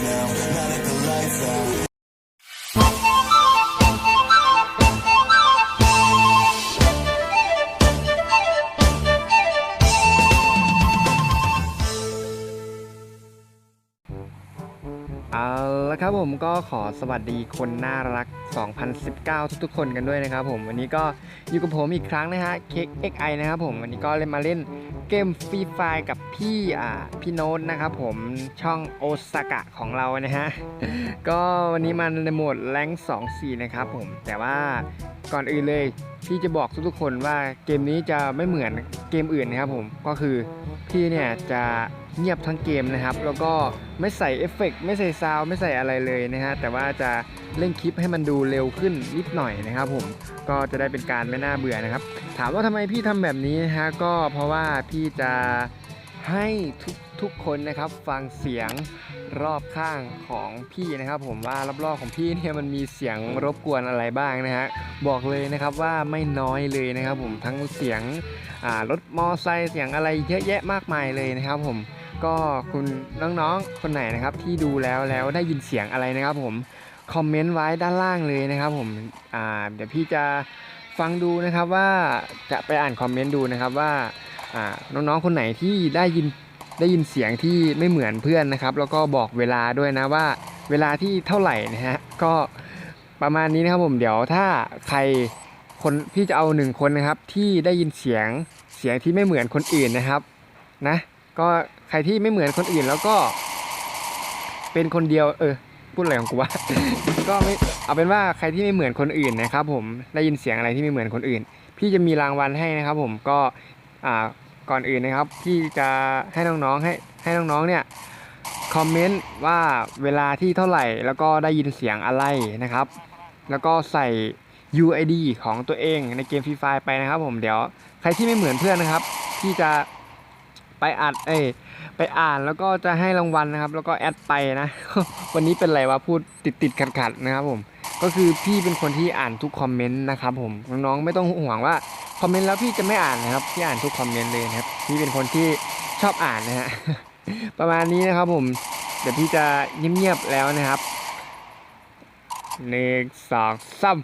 now, now that the lights out. ครับผมก็ขอสวัสดีคนน่ารัก 2019 ทุกๆ คนกันด้วยนะครับผมวันนี้ก็อยู่กับผมอีกครั้งนะฮะเค้ก XI นะครับผมวันนี้ก็เล่นมาเล่นเกมฟรีไฟกับพี่อ่าพี่โน้ตนะครับผมช่องโอซากะของเรานะฮะก็วันนี้มันในโหมดแรง2 4 นะครับผมแต่ว่าก่อนอื่นเลยพี่จะบอกทุกๆคนว่าเกมนี้จะไม่เหมือนเกมอื่นนะครับผมก็คือพี่เนี่ยจะ เงียบทั้งเกมนะครับ แล้วก็ไม่ใส่เอฟเฟกต์ไม่ใส่ซาวไม่ใส่อะไรเลยนะฮะแต่ว่าจะเล่นคลิปให้มันดูเร็วขึ้นนิดหน่อยนะครับ ผมก็จะได้เป็นการไม่น่าเบื่อนะครับ ถามว่าทำไมพี่ทำแบบนี้นะฮะก็เพราะว่าพี่จะให้ทุกทุกคนนะครับฟังเสียงรอบข้างของพี่นะครับ ผมว่ารอบๆของพี่เนี่ยมันมีเสียงรบกวนอะไรบ้างนะฮะบอกเลยนะครับว่าไม่น้อยเลยนะครับ ผมทั้งเสียงรถมอไซค์เสียงอะไรเยอะแยะมากมายเลยนะครับ ผม ก็คุณน้องๆคนไหนนะครับที่ดูแล้วแล้วได้ยินเสียงอะไรนะครับ ผมคอมเมนต์ไว้ด้านล่างเลยนะครับ ผมอ่าเดี๋ยวพี่จะฟังดูนะครับว่าจะไปอ่านคอมเมนต์ดูนะครับว่าอ่าน้องๆคนไหนที่ได้ยินได้ยินเสียงที่ไม่เหมือนเพื่อนนะครับ แล้วก็บอกเวลาด้วยนะว่าเวลาที่เท่าไหร่นะฮะก็ประมาณนี้นะครับผมเดี๋ยวถ้าใครคนพี่จะเอาหนึ่งคนนะครับที่ได้ยินเสียงเสียงที่ไม่เหมือนคนอื่นนะครับนะก็ ใครที่ไม่เหมือนคนอื่นแล้วก็ เป็นคนเดียว เออ พูดอะไรของกูวะ ก็ไม่เอาเป็นว่าใครที่ไม่เหมือนคนอื่นนะครับ ผมได้ยินเสียงอะไรที่ไม่เหมือนคนอื่น พี่จะมีรางวัลให้นะครับ ผมก็อ่าก่อนอื่นนะครับ พี่จะให้น้องๆให้ให้น้องๆเนี่ยคอมเมนต์ว่าเวลาที่เท่าไหร่แล้วก็ได้ยินเสียงอะไรนะครับ แล้วก็ใส่ UID ของตัวเองในเกมฟรีไฟไปนะครับ ผมเดี๋ยว ใครที่ไม่เหมือนเพื่อนนะครับพี่จะไปอัดเอ้ ไปอ่านแล้วก็จะให้รางวัลนะครับ แล้วก็แอดไปนะ วันนี้เป็นไรวะพูดติดติดขัดขัดๆนะครับผม ก็คือพี่เป็นคนที่อ่านทุกคอมเมนต์นะครับผมน้องๆไม่ต้องห่วงว่าคอมเมนต์แล้วพี่จะไม่อ่านนะครับพี่อ่านทุกคอมเมนต์เลยนะครับพี่เป็นคนที่ชอบอ่านนะฮะประมาณนี้นะครับผมเดี๋ยวพี่จะเงียบๆแล้วนะครับหนึ่งสองสาม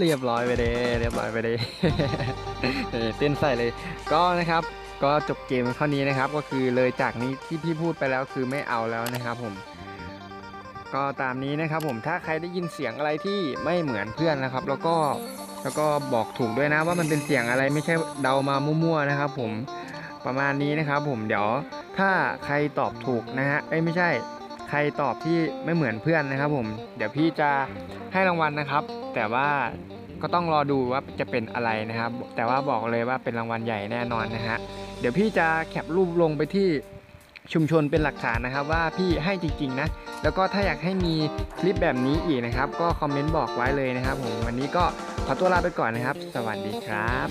เรียบร้อยไปเลยเรียบร้อยไปเลยเออเต้นใส่เลย ก็นะครับ ก็จบเกมเท่านี้นะครับ ก็คือเลยจากนี้ที่พี่พูดไปแล้วคือไม่เอาแล้วนะครับผมก็ตามนี้นะครับผมถ้าใครได้ยินเสียงอะไรที่ไม่เหมือนเพื่อนนะครับ แล้วก็แล้วก็บอกถูกด้วยนะว่ามันเป็นเสียงอะไรไม่ใช่เดามามั่วๆนะครับ ผมประมาณนี้นะครับ ผมเดี๋ยวถ้าใครตอบถูกนะฮะเอ้ยไม่ใช่ ใครตอบที่ไม่เหมือนเพื่อนนะครับ ผม เดี๋ยวพี่จะให้รางวัลนะครับ แต่ว่าก็ต้องรอดูว่าจะเป็นอะไรนะครับ แต่ว่าบอกเลยว่าเป็นรางวัลใหญ่แน่นอนนะฮะเดี๋ยวพี่จะแคปรูปลงไปที่ชุมชนเป็นหลักฐานนะครับว่าพี่ให้จริงๆนะ แล้วก็ถ้าอยากให้มีคลิปแบบนี้อีกนะครับ ก็คอมเมนต์บอกไว้เลยนะครับผมวันนี้ก็ขอตัวลาไปก่อนนะครับ สวัสดีครับ